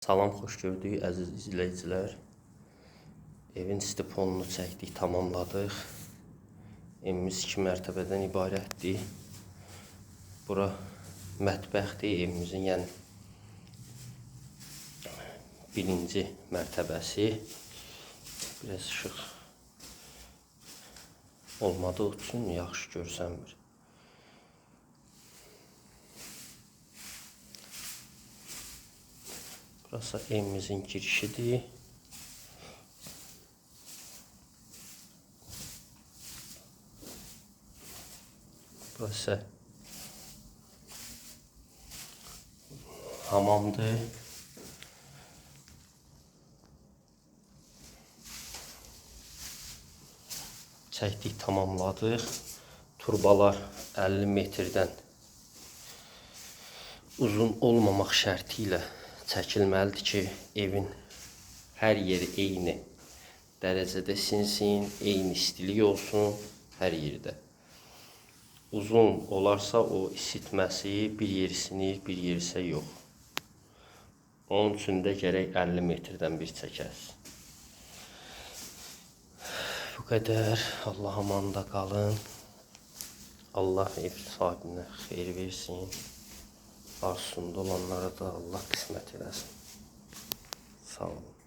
Salam, xoş gördük əziz izləyicilər. Evin stiponunu çəkdik, tamamladıq. Evimiz iki mərtəbədən ibarətdir. Bura mətbəxdir evimizin, yəni birinci mərtəbəsi. Biraz işıq olmadığı üçün yaxşı görsənmir. Burası evimizin girişidir. Burası hamamdır. Çəkdik, tamamladıq. Turbalar 50 metrdən uzun olmamaq şərti ilə çəkilməlidir ki, evin hər yeri eyni dərəcədə sinsin, eyni istilik olsun hər yerdə. Uzun olarsa o isitməsi bir yeri sinir, bir yeri isə yox. Onun üçün də gərək 50 metrdən bir çəkəsən. Bu qədər. Allah amanda qalın. Allah ev sahibinə xeyir versin. Arzusunda olanlara da Allah qismət eləsin. Sağ olun.